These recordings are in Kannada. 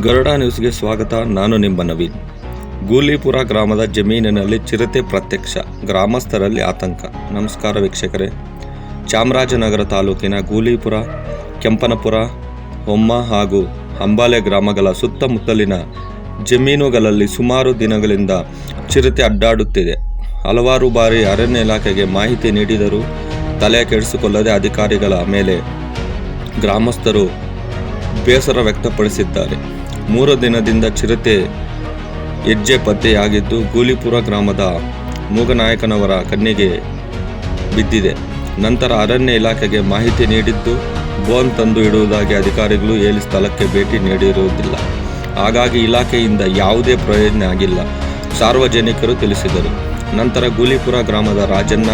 ಗರುಡ ನ್ಯೂಸ್ಗೆ ಸ್ವಾಗತ. ನಾನು ನಿಮ್ಮ ನವೀನ್. ಗೂಲಿಪುರ ಗ್ರಾಮದ ಜಮೀನಿನಲ್ಲಿ ಚಿರತೆ ಪ್ರತ್ಯಕ್ಷ ಗ್ರಾಮಸ್ಥರಲ್ಲಿ ಆತಂಕ. ನಮಸ್ಕಾರ ವೀಕ್ಷಕರೇ. ಚಾಮರಾಜನಗರ ತಾಲೂಕಿನ ಗೂಲಿಪುರ ಕೆಂಪನಪುರ, ಹೊಮ್ಮ ಹಾಗೂ ಅಂಬಾಲೆ ಗ್ರಾಮಗಳ ಸುತ್ತಮುತ್ತಲಿನ ಜಮೀನುಗಳಲ್ಲಿ ಸುಮಾರು ದಿನಗಳಿಂದ ಚಿರತೆ ಅಡ್ಡಾಡುತ್ತಿದೆ. ಹಲವಾರು ಬಾರಿ ಅರಣ್ಯ ಇಲಾಖೆಗೆ ಮಾಹಿತಿ ನೀಡಿದರೂ ತಲೆ ಕೆಡಿಸಿಕೊಳ್ಳದೆ ಅಧಿಕಾರಿಗಳ ಮೇಲೆ ಗ್ರಾಮಸ್ಥರು ಬೇಸರ ವ್ಯಕ್ತಪಡಿಸಿದ್ದಾರೆ. ಮೂರು ದಿನದಿಂದ ಚಿರತೆ ಹೆಜ್ಜೆ ಪತ್ತೆಯಾಗಿದ್ದು ಗೂಲಿಪುರ ಗ್ರಾಮದ ಮೂಗನಾಯಕನವರ ಕಣ್ಣಿಗೆ ಬಿದ್ದಿದೆ. ನಂತರ ಅರಣ್ಯ ಇಲಾಖೆಗೆ ಮಾಹಿತಿ ನೀಡಿದ್ದು, ಬೋನ್ ತಂದು ಇಡುವುದಾಗಿ ಅಧಿಕಾರಿಗಳು ಹೇಳಿ ಸ್ಥಳಕ್ಕೆ ಭೇಟಿ ನೀಡಿರುವುದಿಲ್ಲ. ಹಾಗಾಗಿ ಇಲಾಖೆಯಿಂದ ಯಾವುದೇ ಪ್ರಯೋಜನ ಆಗಿಲ್ಲ, ಸಾರ್ವಜನಿಕರು ತಿಳಿಸಿದರು. ನಂತರ ಗೂಲಿಪುರ ಗ್ರಾಮದ ರಾಜಣ್ಣ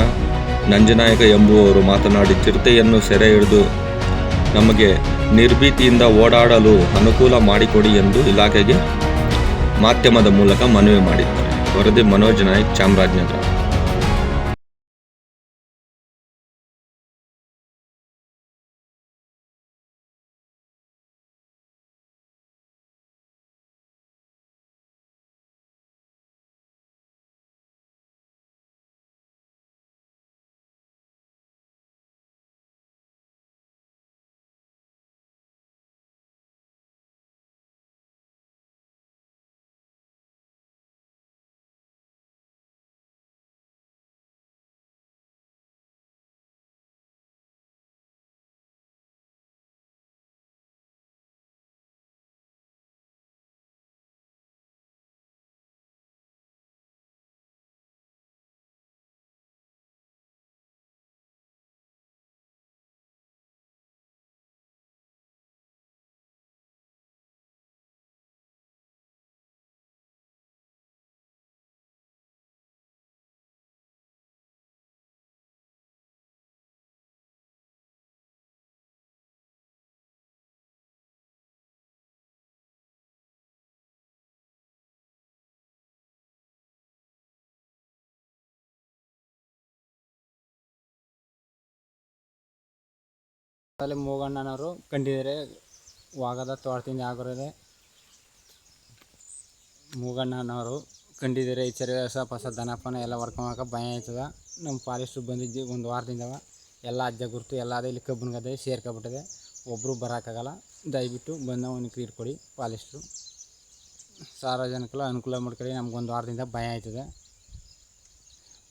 ನಂಜನಾಯಕ ಎಂಬುವವರು ಮಾತನಾಡಿ, ಚಿರತೆಯನ್ನು ಸೆರೆ ಹಿಡಿದು ನಮಗೆ ನಿರ್ಭೀತಿಯಿಂದ ಓಡಾಡಲು ಅನುಕೂಲ ಮಾಡಿಕೊಡಿ ಎಂದು ಇಲಾಖೆಗೆ ಮಾಧ್ಯಮದ ಮೂಲಕ ಮನವಿ ಮಾಡಿದ್ದಾರೆ. ವರದಿ ಮನೋಜ್ ನಾಯ್ಕ್ ಚಾಮರಾಜನಗರ. ಅಲ್ಲಿ ಮೂಗಣ್ಣನವರು ಕಂಡಿದ್ದಾರೆ ವಾಗದ ತೋಟದಿಂದ ಆಗಿರೋದೆ ಮೂಗಣ್ಣನವರು ಕಂಡಿದ್ದಾರೆ ಈ ಚರಿ ಹೊಸ ಹೊಸ ದನಪನ ಎಲ್ಲ ಹೊರ್ಕೊಂಬಕ ಭಯ ಆಯ್ತದ. ನಮ್ಮ ಫಾರೆಸ್ಟ್ರು ಬಂದಿದ್ದು ಒಂದು ವಾರದಿಂದವ ಎಲ್ಲ ಅಜ್ಜ ಗುರುತು ಎಲ್ಲ ಅದೇ ಇಲ್ಲಿ ಕಬ್ಬನ ಗದ್ದೆ ಸೇರ್ಕೊಬಿಟ್ಟಿದೆ. ಒಬ್ಬರು ಬರೋಕ್ಕಾಗಲ್ಲ ದಯವಿಟ್ಟು ಬಂದ ಒಂದು ಕ್ರೀಟ್ ಕೊಡಿ ಫಾರೆಸ್ಟ್ರು ಸಾರ್ವಜನಿಕರು ಅನುಕೂಲ ಮಾಡ್ಕೊಳ್ಳಿ. ನಮ್ಗೊಂದು ವಾರದಿಂದ ಭಯ ಆಯ್ತದೆ.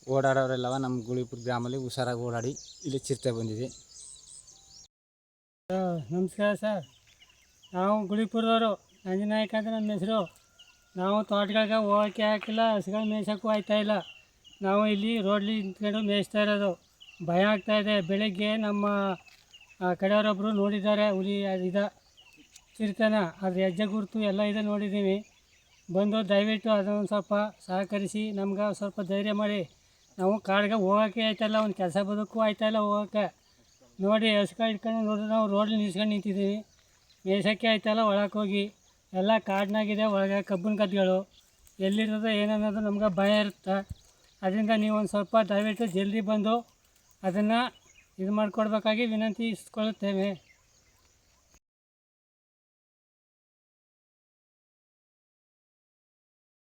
ಓಡಾಡೋರೆಲ್ಲವ ನಮ್ಮ ಗುಳಿಪುರ ಗ್ರಾಮಲ್ಲಿ ಹುಷಾರಾಗಿ ಓಡಾಡಿ ಇಲ್ಲಿ ಚಿರತೆ ಬಂದಿದೆ. ನಮಸ್ಕಾರ ಸರ್. ನಾವು ಗುಳಿಪುರದವರು ನಂಜನಾಯಕ ಅಂತ ನಮ್ಮ ಹೆಸರು. ನಾವು ತೋಟಗಳಿಗೆ ಹೋಗೋಕೆ ಹಾಕಿಲ್ಲ, ಹಸುಗಳು ಮೇಯ್ಸೋಕ್ಕೂ ಇಲ್ಲ. ನಾವು ಇಲ್ಲಿ ರೋಡ್ಲಿ ನಿಂತ್ಕೊಂಡು ಮೇಯಿಸ್ತಾ ಇರೋದು. ಭಯ ಆಗ್ತಾ ಇದೆ. ಬೆಳಗ್ಗೆ ನಮ್ಮ ಕಡೆಯವರೊಬ್ಬರು ನೋಡಿದ್ದಾರೆ ಹುಲಿ ಇದ. ಚಿರ್ತನ, ಅದ್ರ ಹೆಜ್ಜೆ ಗುರುತು ಎಲ್ಲ ಇದೆ ನೋಡಿದ್ದೀವಿ. ಬಂದು ದಯವಿಟ್ಟು ಅದನ್ನು ಸ್ವಲ್ಪ ಸಹಕರಿಸಿ, ನಮ್ಗೆ ಸ್ವಲ್ಪ ಧೈರ್ಯ ಮಾಡಿ. ನಾವು ಕಾಡಿಗೆ ಹೋಗೋಕ್ಕೆ ಆಯ್ತಾಯಿಲ್ಲ ಒಂದು ಕೆಲಸ ಬದುಕು ಆಯ್ತಾಯಿಲ್ಲ ಹೋಗೋಕ್ಕೆ. ನೋಡಿ ಎಸ್ಕ ಇಟ್ಕೊಂಡು ನೋಡಿದ್ರೆ ನಾವು ರೋಡ್ಲಿ ನಿಲ್ಸ್ಕೊಂಡು ನಿಂತಿದ್ದೀವಿ. ಮೇಸಕ್ಕೆ ಆಯ್ತಲ್ಲ, ಒಳಕ್ಕೆ ಹೋಗಿ. ಎಲ್ಲ ಕಾಡಿನಾಗಿದೆ, ಒಳಗೆ ಕಬ್ಬಿನ ಗದ್ದೆಗಳು ಎಲ್ಲಿರ್ತದೆ ಏನನ್ನೋದು ನಮ್ಗೆ ಭಯ ಇರುತ್ತೆ. ಅದರಿಂದ ನೀವು ಒಂದು ಸ್ವಲ್ಪ ದಯವಿಟ್ಟು ಜಲ್ದಿ ಬಂದು ಅದನ್ನು ಇದು ಮಾಡಿಕೊಡ್ಬೇಕಾಗಿ ವಿನಂತಿಸ್ಕೊಳ್ಳುತ್ತೇವೆ